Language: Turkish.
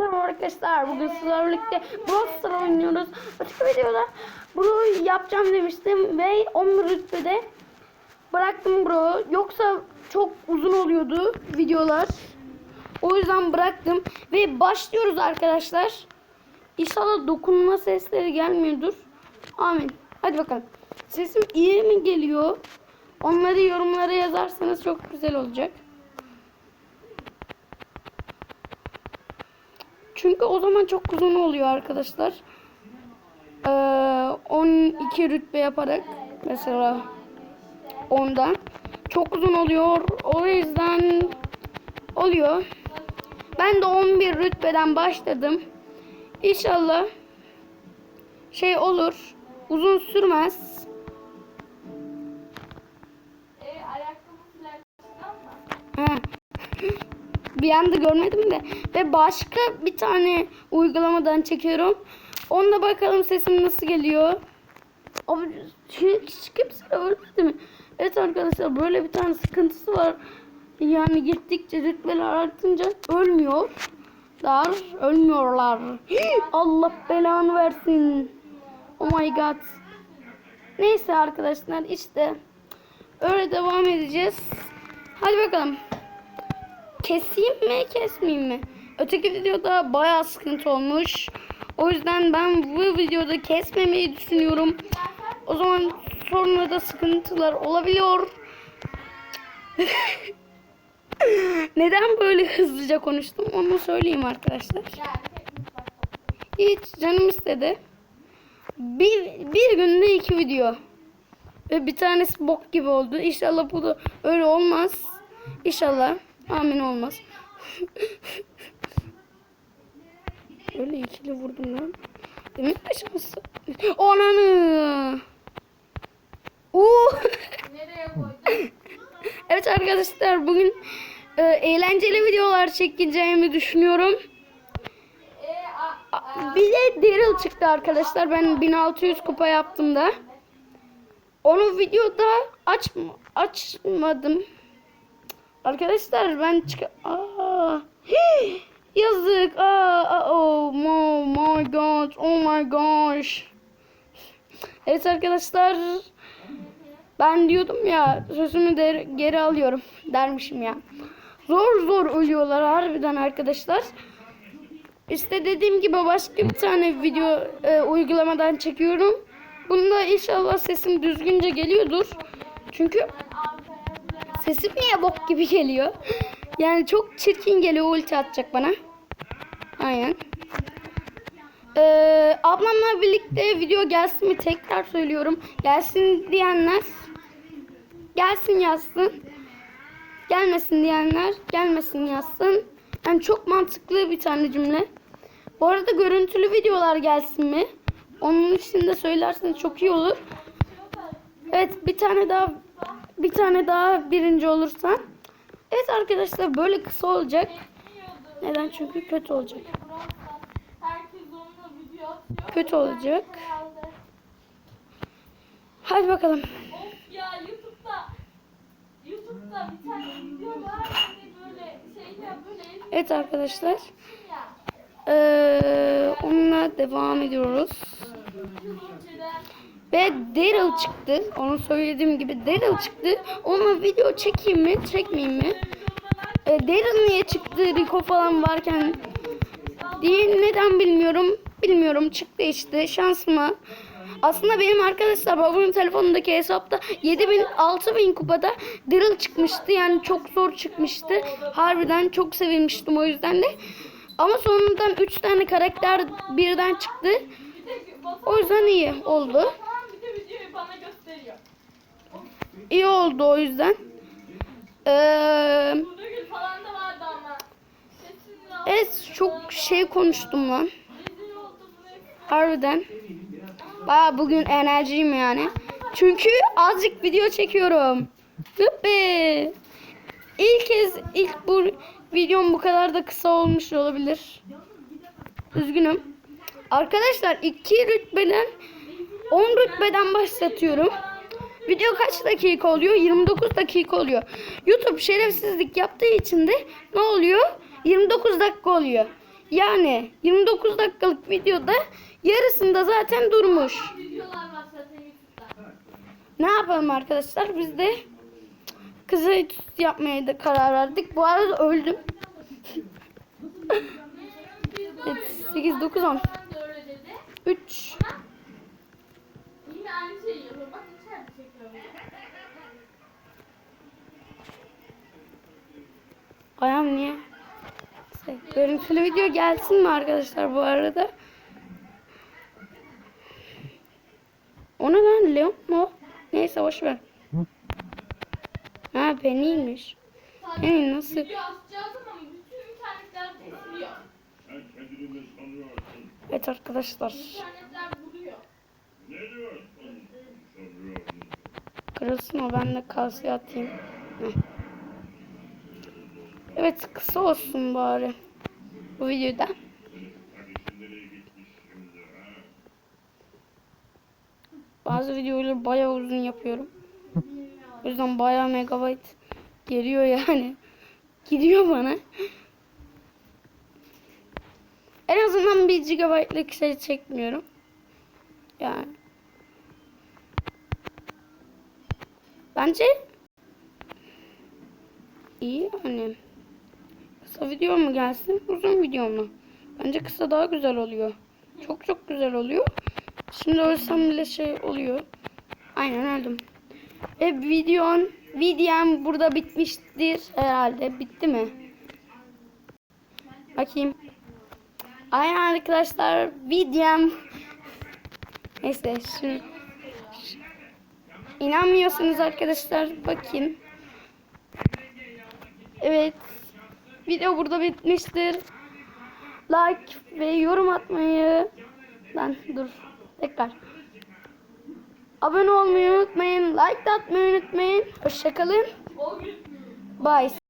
merhaba arkadaşlar. Bugün sizlerle birlikte Brawl Stars oynuyoruz. Açık videoda bunu yapacağım demiştim ve 11 rütbede bıraktım bro. Yoksa çok uzun oluyordu videolar. O yüzden bıraktım ve başlıyoruz arkadaşlar. İnşallah dokunma sesleri gelmiyordur. Amin. Hadi bakalım. Sesim iyi mi geliyor? Onları yorumlara yazarsanız çok güzel olacak. Çünkü o zaman çok uzun oluyor arkadaşlar. Ee, 12 rütbe yaparak mesela 10'dan çok uzun oluyor. O yüzden oluyor. Ben de 11 rütbeden başladım. İnşallah şey olur. Uzun sürmez. E? Ha. Bir anda görmedim de. Ve başka bir tane uygulamadan çekiyorum. Onunla bakalım sesim nasıl geliyor. Abi hiç, kimse ölmedi mi? Evet arkadaşlar böyle bir tane sıkıntısı var. Yani gittikçe rütbeler artınca ölmüyorlar. Ölmüyorlar. Hii, Allah belanı versin. Oh my god. Neyse arkadaşlar işte öyle devam edeceğiz. Hadi bakalım. Keseyim mi kesmeyeyim mi? Öteki videoda bayağı sıkıntı olmuş. O yüzden ben bu videoda kesmemeyi düşünüyorum. O zaman sonra da sıkıntılar olabiliyor. Neden böyle hızlıca konuştum onu söyleyeyim arkadaşlar. Hiç canım istedi. Bir, bir günde iki video. Ve bir tanesi bok gibi oldu. İnşallah bu da öyle olmaz. İnşallah. Amin olmaz. öyle ikili vurdum lan. Demek de şansı. Ananı. Uuu. Evet arkadaşlar bugün e, eğlenceli videolar çekeceğimi düşünüyorum. Bir de Daryl çıktı arkadaşlar. Ben 1600 kupa yaptım da. Onu videoda aç açmadım. Arkadaşlar ben çık Aa, yazık. Aa, aa, oh my, my god. Oh my gosh. Evet arkadaşlar. Ben diyordum ya sözümü de geri alıyorum dermişim ya. Zor zor ölüyorlar harbiden arkadaşlar. İşte dediğim gibi başka bir tane video e, uygulamadan çekiyorum. Bunda inşallah sesim düzgünce geliyordur. Çünkü sesim niye bok gibi geliyor? Yani çok çirkin geliyor ulti atacak bana. Aynen. Ee, ablamla birlikte video gelsin mi tekrar söylüyorum. Gelsin diyenler gelsin yazsın. Gelmesin diyenler gelmesin yazsın. Yani çok mantıklı bir tane cümle. Bu arada görüntülü videolar gelsin mi? Onun için de söylerseniz çok iyi olur. Evet bir tane daha bir tane daha birinci olursan. Evet arkadaşlar böyle kısa olacak. Neden? Çünkü kötü olacak. Kötü olacak. Hadi bakalım. Of ya YouTube'da YouTube'da bir tane video var. Böyle şey ya böyle Evet arkadaşlar. Ee, onunla devam ediyoruz. Ve Daryl çıktı. Onu söylediğim gibi Daryl çıktı. Onunla video çekeyim mi, çekmeyeyim mi? Ee, Daryl niye çıktı? Rico falan varken diye neden bilmiyorum. Bilmiyorum çıktı işte şansıma. Aslında benim arkadaşlar babamın telefonundaki hesapta 7000 6000 kupada Daryl çıkmıştı. Yani çok zor çıkmıştı. Harbiden çok sevinmiştim o yüzden de. Ama sonundan 3 tane karakter birden çıktı. O yüzden iyi oldu. falan bir de videoyu bana gösteriyor. İyi oldu o yüzden. Ee, evet çok şey konuştum lan. Harbiden. Baya bugün enerjiyim yani. Çünkü azıcık video çekiyorum. Hıppi. İlk kez ilk bu videom bu kadar da kısa olmuş olabilir. Üzgünüm. Arkadaşlar iki rütbeden 10 rütbeden başlatıyorum. Video kaç dakika oluyor? 29 dakika oluyor. YouTube şerefsizlik yaptığı için de ne oluyor? 29 dakika oluyor. Yani 29 dakikalık videoda yarısında zaten durmuş. Ne yapalım arkadaşlar? Biz de kızı yapmaya da karar verdik. Bu arada öldüm. Evet, öyle diyoruz. 8, 9, 10. Arkadaşlar da öyle dedi. 3. Yine aynı şeyi yapıyor. Ayağım niye? Neyse, Görüntülü video gelsin mi arkadaşlar bu arada? O ne lan Leon mu? Neyse boş ver. Ha. Sadece Hey, nasıl? Evet arkadaşlar. İnternetler vuruyor. Ne diyorsun? Kırılsın o ben de kaseye atayım. Evet kısa olsun bari. Bu videoda. Bazı videoları bayağı uzun yapıyorum. O yüzden bayağı megabayt geliyor yani. Gidiyor bana. En azından bir gigabaytlık şey çekmiyorum. Yani. Bence iyi yani. Kısa video mu gelsin, uzun video mu? Bence kısa daha güzel oluyor. Çok çok güzel oluyor. Şimdi ölsem bile şey oluyor. Aynen öldüm. Ve videon, videom burada bitmiştir herhalde. Bitti mi? Bakayım. Aynen arkadaşlar videom. Neyse şu. İnanmıyorsunuz arkadaşlar bakın. Evet. Video burada bitmiştir. Like ve yorum atmayı. Lan dur. Tekrar. Abone olmayı unutmayın. Like de atmayı unutmayın. Hoşçakalın. Bye.